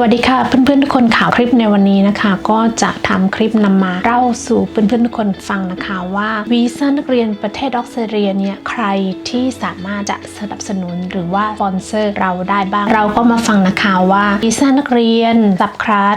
วัสดีค่ะเพื่อนๆทุกคนข่าวคลิปในวันนี้นะคะ ก็จะทำคลิปนำมาเล่าสู่เพื่อนๆทุกคนฟังนะคะว่าวีซ่านักเรียนประเทศออสเตรเลียเนี่ยใครที่สามารถจะสนับสนุนหรือว่าสปอนเซอร์เราได้บ้าง เราก็มาฟังนะคะว่าวีซ่านักเรียนสับคลาส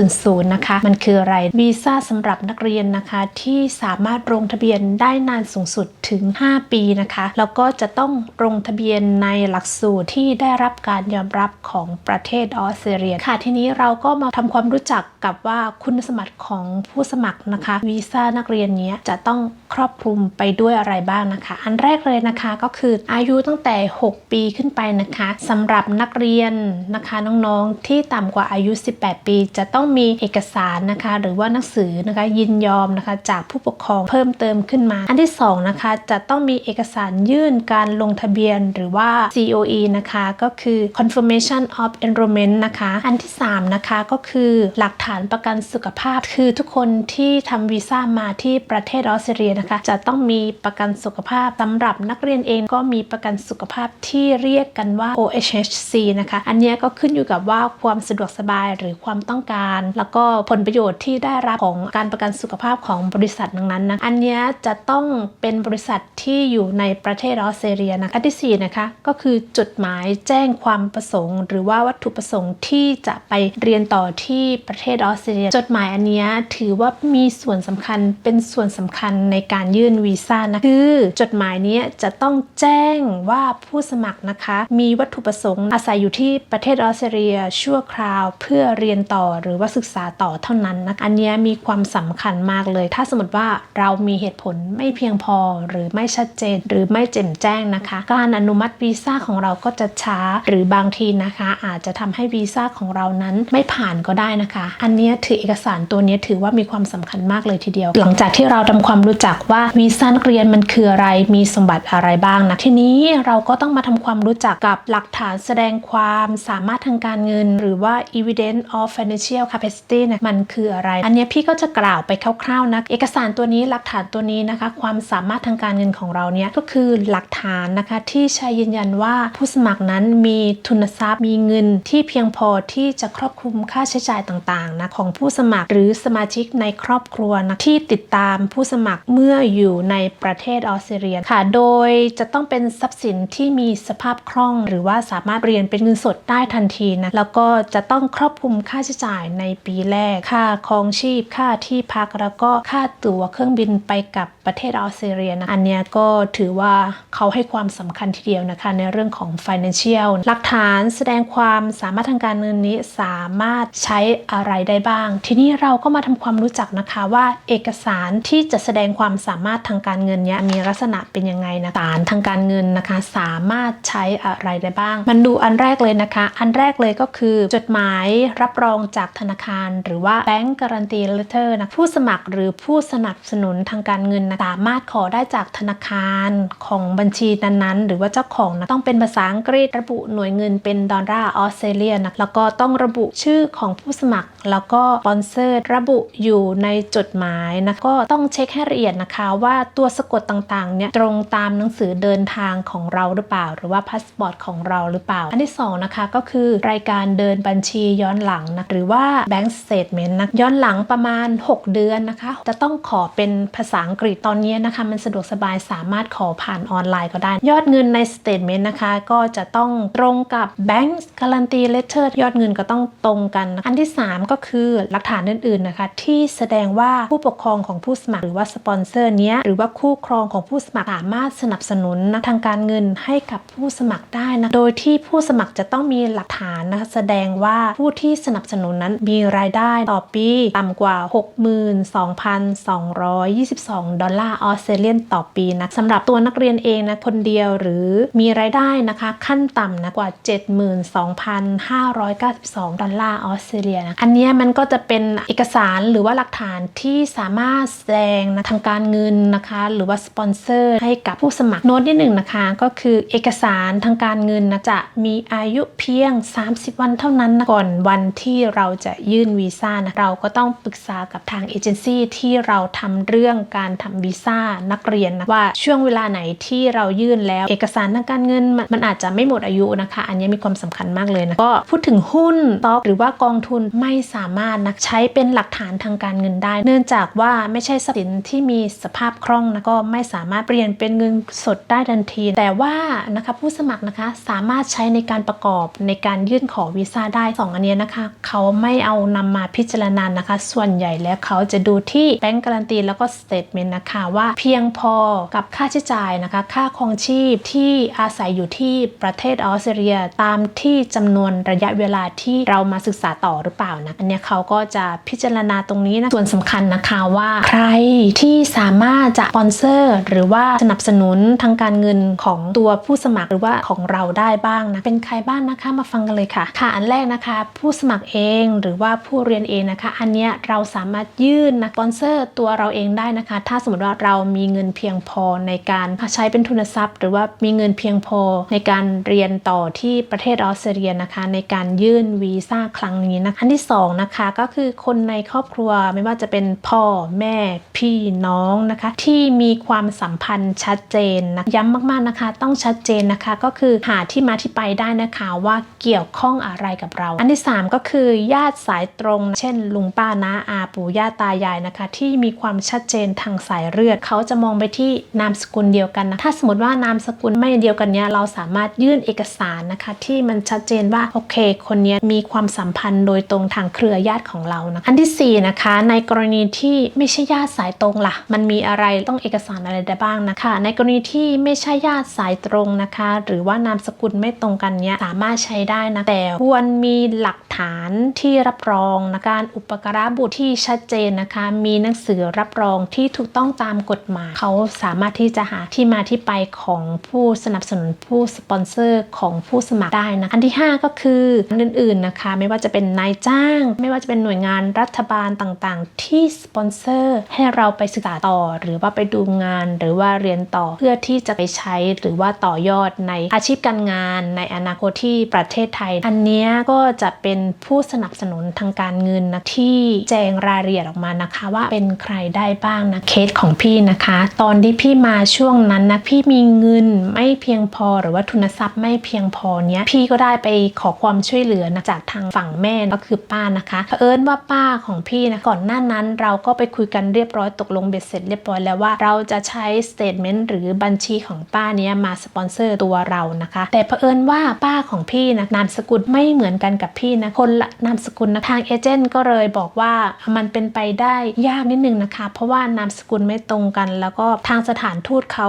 500 นะคะ มันคืออะไรวีซ่าสำหรับนักเรียนนะคะที่สามารถลงทะเบียนได้นานสูงสุดถึง 5 ปีนะคะ แล้วก็จะต้องลงทะเบียนในหลักสูตรที่ได้รับการยอมรับของประเทศออสเตรเลียค่ะ ทีนี้เราก็มาทำความรู้จักกับว่าคุณสมบัติของผู้สมัครนะคะวีซ่านักเรียนนี้จะต้องครอบคลุมไปด้วยอะไรบ้างนะคะ อันแรกเลยนะคะก็คืออายุตั้งแต่ 6 ปีขึ้นไปนะคะสำหรับนักเรียนนะคะน้องๆที่ต่ำกว่าอายุ 18 ปี จะต้องมีเอกสารนะคะ หรือว่าหนังสือนะคะยินยอมนะคะ จากผู้ปกครองเพิ่มเติมขึ้นมา อันที่สองนะคะจะต้องมีเอกสารยื่นการลงทะเบียนหรือว่า COE นะคะก็คือ confirmation of enrollment นะคะอันที่ 3 นะคะก็คือหลักฐานประกันสุขภาพ คือทุกคนที่ทำวีซ่ามาที่ประเทศออสเตรเลียนะคะ จะต้องมีประกันสุขภาพสำหรับนักเรียนเองก็มีประกันสุขภาพที่เรียกกันว่า OHHC นะคะ อันนี้ก็ขึ้นอยู่กับว่าความสะดวกสบายหรือความต้องการ แล้วก็ผลประโยชน์ที่ได้รับของการประกันสุขภาพของบริษัทนั้นนะอันนี้จะต้องเป็นบริษัทที่อยู่ในประเทศออสเตรเลียนะอันที่สี่นะคะก็คือจดหมายแจ้งความประสงค์ หรือว่าวัตถุประสงค์ที่จะไปเรียนต่อที่ประเทศออสเตรเลีย จดหมายอันนี้ถือว่ามีส่วนสำคัญเป็นส่วนสำคัญในการยื่นวีซ่านะคือจดหมายนี้จะต้องแจ้งว่าผู้สมัครนะคะ มีวัตถุประสงค์อาศัยอยู่ที่ประเทศออสเตรเลียชั่วคราวเพื่อเรียนต่อหรือว่าศึกษาต่อเท่านั้นนะอันนี้มีความสำคัญมากเลย ถ้าสมมติว่าเรามีเหตุผลไม่เพียงพอหรือไม่ชัดเจน หรือไม่แจ่มแจ้งนะคะ การอนุมัติวีซ่าของเราก็จะช้าหรือบางทีนะคะ อาจจะทำให้วีซ่าของเรานั้นไม่ผ่านก็ได้นะคะ อันนี้ถือเอกสารตัวนี้ถือว่ามีความสำคัญมากเลยทีเดียว หลังจากที่เราทำความรู้จักว่าวีซ่านักเรียนมันคืออะไรมีสมบัติอะไรบ้างนะทีนี้เราก็ต้องมาทำความรู้จักกับหลักฐานแสดงความสามารถทางการเงิน หรือว่า evidence of financial capacity นะมันคืออะไร อันนี้พี่ก็จะกล่าวไปคร่าวๆนะเอกสารตัวนี้หลักฐานตัวนี้นะคะ ความสามารถทางการเงินของเราเนี่ยก็คือหลักฐานนะคะที่ใช้ยืนยันว่าผู้สมัครนั้นมีทุนทรัพย์มีเงินที่เพียงพอที่จะครอบคลุมค่าใช้จ่ายต่างๆนะของผู้สมัครหรือสมาชิกในครอบครัวนะที่ติดตามผู้สมัครเมื่ออยู่ในประเทศออสเตรเลียค่ะ โดยจะต้องเป็นทรัพย์สินที่มีสภาพคล่อง หรือว่าสามารถเรียนเป็นเงินสดได้ทันทีนะแล้วก็จะต้องครอบคลุมค่าใช้จ่ายในปีแรก ค่าครองชีพ ค่าที่พักแล้วก็ค่าตั๋วเครื่องบินไปกับประเทศออสเตรเลียนะอันนี้ก็ถือว่าเขาให้ความสำคัญทีเดียวนะคะในเรื่องของ financial หลักฐานแสดงความสามารถทางการเงินนี้สามารถใช้อะไรได้บ้าง ทีนี้เราก็มาทำความรู้จักนะคะว่าเอกสารที่จะแสดงความสามารถทางการเงินเนี้ยมีลักษณะเป็นยังไงนะสารทางการเงินนะคะ สามารถใช้อะไรได้บ้าง มันดูอันแรกเลยนะคะ อันแรกเลยก็คือจดหมายรับรองจากธนาคาร หรือว่า Bank Guarantee Letter นะผู้สมัครหรือผู้สนับสนุนทางการเงินนะสามารถขอได้จากธนาคารของบัญชีนั้นๆ หรือว่าเจ้าของนะต้องเป็นภาษาอังกฤษระบุหน่วยเงินเป็นดอลลาร์ออสเตรเลียนะแล้วก็ต้องระบุชื่อของผู้สมัคร แล้วก็สปอนเซอร์ระบุอยู่ในจดหมายนะก็ต้องเช็คให้ละเอียดนะคะว่าตัวสะกดต่างๆเนี่ยตรงตามหนังสือเดินทางของเราหรือเปล่า หรือว่าพาสปอร์ตของเราหรือเปล่า อันที่สองนะคะก็คือรายการเดินบัญชีย้อนหลังนะหรือว่า bank statement นะย้อนหลังประมาณ 6 เดือนนะคะ จะต้องขอเป็นภาษาอังกฤษตอนนี้นะคะ มันสะดวกสบายสามารถขอผ่านออนไลน์ก็ได้ ยอดเงินใน statement นะคะ ก็จะต้องตรงกับ bank guarantee letter ยอดเงินก็ต้องตรงกันนะอันที่ 3 ก็คือหลักฐานอื่นๆนะคะที่แสดงว่าผู้ปกครองของผู้สมัคร หรือว่าสปอนเซอร์เนี้ยหรือว่าคู่ครองของผู้สมัครสามารถสนับสนุนนะทางการเงินให้กับผู้สมัครได้นะโดยที่ผู้สมัครจะต้องมีหลักฐานนะคะแสดงว่าผู้ที่สนับสนุนนั้นมีรายได้ต่อปีต่ำกว่า 62,222 ดอลลาร์ออสเตรเลียนต่อปีนะสำหรับตัวนักเรียนเองนะคนเดียวหรือมีรายได้นะคะขั้นต่ำนะกว่า72,592 ดอลลาร์ออสเตรเลียนะอันนี้มันก็จะเป็นเอกสารหรือว่าหลักฐานที่สามารถแสดงนะทางการเงินนะคะ หรือว่าสปอนเซอร์ให้กับผู้สมัครโน้ตที่หนึ่งนะคะ ก็คือเอกสารทางการเงินนะจะมีอายุเพียง 30 วันเท่านั้นนะก่อนวันที่เราจะยื่นวีซ่านะเราก็ต้องปรึกษากับทางเอเจนซี่ที่เราทำเรื่องการทำวีซ่านักเรียนนะว่าช่วงเวลาไหนที่เรายื่นแล้ว เอกสารทางการเงินมันอาจจะไม่หมดอายุนะคะ อันนี้มีความสำคัญมากเลยนะก็พูดถึงหหุ้นต็อกหรือว่ากองทุนไม่สามารถนะใช้เป็นหลักฐานทางการเงินได้ เนื่องจากว่าไม่ใช่ทรัพย์สินที่มีสภาพคล่องนะก็ไม่สามารถเปลี่ยนเป็นเงินสดได้ทันที แต่ว่านะคะผู้สมัครนะคะสามารถใช้ในการประกอบในการยื่นขอวีซ่าได้สองอันเนี้ยนะคะ เขาไม่เอานำมาพิจารณานะคะ ส่วนใหญ่แล้วเขาจะดูที่แบงก์การันตีแล้วก็สเตทเมนต์นะคะว่าเพียงพอกับค่าใช้จ่ายนะคะ ค่าครองชีพที่อาศัยอยู่ที่ประเทศออสเตรเลียตามที่จำนวนระยะเวลาที่เรามาศึกษาต่อหรือเปล่านะอันนี้เขาก็จะพิจารณาตรงนี้นะส่วนสำคัญนะคะว่าใครที่สามารถจะสปอนเซอร์หรือว่าสนับสนุนทางการเงินของตัวผู้สมัครหรือว่าของเราได้บ้างนะเป็นใครบ้างนะคะมาฟังกันเลยค่ะ ค่ะอันแรกนะคะ ผู้สมัครเองหรือว่าผู้เรียนเองนะคะ อันเนี้ยเราสามารถยื่นนะสปอนเซอร์ตัวเราเองได้นะคะ ถ้าสมมติว่าเรามีเงินเพียงพอในการใช้เป็นทุนทรัพย์ หรือว่ามีเงินเพียงพอในการเรียนต่อที่ประเทศออสเตรเลียนะคะ ในการยื่นื่นวีซ่าครั้งนี้นะคะอันที่สองนะคะก็คือคนในครอบครัวไม่ว่าจะเป็นพ่อแม่พี่น้องนะคะ ที่มีความสัมพันธ์ชัดเจนนะย้ำมากๆนะคะ ต้องชัดเจนนะคะก็คือหาที่มาที่ไปได้นะคะว่าเกี่ยวข้องอะไรกับเรา อันที่ 3 ก็คือญาติสายตรง เช่น ลุงป้าน้าอาปู่ย่าตายายนะคะ ที่มีความชัดเจนทางสายเลือดเขาจะมองไปที่นามสกุลเดียวกันนะถ้าสมมติว่านามสกุลไม่เดียวกันเนี้ยเราสามารถยื่นเอกสารนะคะ ที่มันชัดเจนว่าโอเคคนเนี้มีความสัมพันธ์โดยตรงทางเครือญาติของเรานะอันที่ 4 นะคะ ในกรณีที่ไม่ใช่ญาติสายตรงล่ะ มันมีอะไรต้องเอกสารอะไรได้บ้างนะคะ ในกรณีที่ไม่ใช่ญาติสายตรงนะคะ หรือว่านามสกุลไม่ตรงกันเนี้ยสามารถใช้ได้นะแต่ควรมีหลักฐานที่รับรองนะการอุปการะบุตรที่ชัดเจนนะคะ มีหนังสือรับรองที่ถูกต้องตามกฎหมายเขาสามารถที่จะหาที่มาที่ไปของผู้สนับสนุนผู้สปอนเซอร์ของผู้สมัครได้นะอันที่ 5 ก็คืออันอื่นๆนะคะ ไม่ว่าจะเป็นนายจ้าง ไม่ว่าจะเป็นหน่วยงานรัฐบาลต่างๆ ที่สปอนเซอร์ให้เราไปศึกษาต่อ หรือว่าไปดูงานหรือว่าเรียนต่อเพื่อที่จะไปใช้หรือว่าต่อยอดในอาชีพการงาน ในอนาคตที่ประเทศไทย อันนี้ก็จะเป็นผู้สนับสนุนทางการเงินนะที่แจงรายละเอียดออกมานะคะ ว่าเป็นใครได้บ้างนะเคสของพี่นะคะ ตอนที่พี่มาช่วงนั้นนะพี่มีเงินไม่เพียงพอหรือว่าทุนทรัพย์ไม่เพียงพอเนี้ยพี่ก็ได้ไปขอความช่วยเหลือนะจากทางฝั่งแม่ก็คือป้านะคะเผอิญว่าป้าของพี่นะก่อนหน้านั้นเราก็ไปคุยกันเรียบร้อยตกลงเบ็ดเสร็จเรียบร้อยแล้วว่าเราจะใช้สเตทเมนต์หรือบัญชีของป้าเนี้ยมาสปอนเซอร์ตัวเรานะคะ แต่เผอิญว่าป้าของพี่นะนามสกุลไม่เหมือนกันกับพี่นะคนละนามสกุลนะทางเอเจนต์ก็เลยบอกว่ามันเป็นไปได้ยากนิดนึงนะคะ เพราะว่านามสกุลไม่ตรงกัน แล้วก็ทางสถานทูตเขา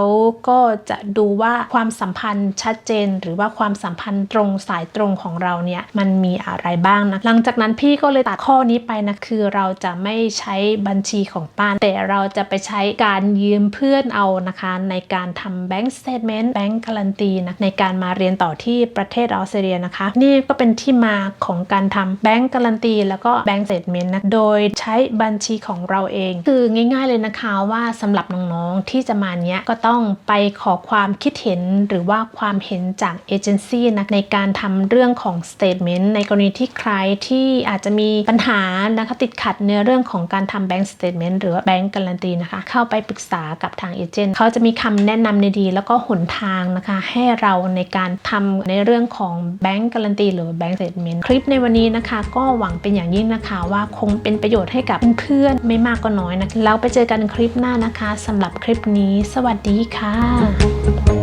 ก็จะดูว่าความสัมพันธ์ชัดเจน หรือว่าความสัมพันธ์ตรงสายตรงของเราเนี่ยมันมีอะไรบ้างนะหลังจากนั้นพี่ก็เลยตัดข้อนี้ไปนะคือเราจะไม่ใช้บัญชีของป้าน แต่เราจะไปใช้การยืมเพื่อนเอานะคะ ในการทำแบงก์สเตทเมนต์แบงก์การันตีนะในการมาเรียนต่อที่ประเทศออสเตรเลียนะคะ นี่ก็เป็นที่มาของการทำแบงก์การันตีแล้วก็แบงก์สเตทเมนต์นะโดยใช้บัญชีของเราเอง คือง่าย ๆเลยนะคะว่าสำหรับน้องๆที่จะมาเนี้ยก็ต้องไปขอความคิดเห็นหรือว่าความเห็นจากเอเจนซี่นะในการทำเรื่องของสเตทเมนต์ในกรณีที่ใครที่อาจจะมีปัญหานะคะติดขัดในเรื่องของการทำแบงก์สเตทเมนต์หรือว่าแบงก์การันตีนะคะ เข้าไปปรึกษากับทางเอเจนต์เขาจะมีคำแนะนำในดี แล้วก็หนทางนะคะให้เราในการทำในเรื่องของแบงก์การันตีหรือแบงก์สเตทเมนต์คลิปในวันนี้นะคะ ก็หวังเป็นอย่างยิ่งนะคะ ว่าคงเป็นประโยชน์ให้กับเพื่อนๆไม่มากก็น้อยนะแล้วไปเจอกันคลิปหน้านะคะสำหรับคลิปนี้ สวัสดีค่ะ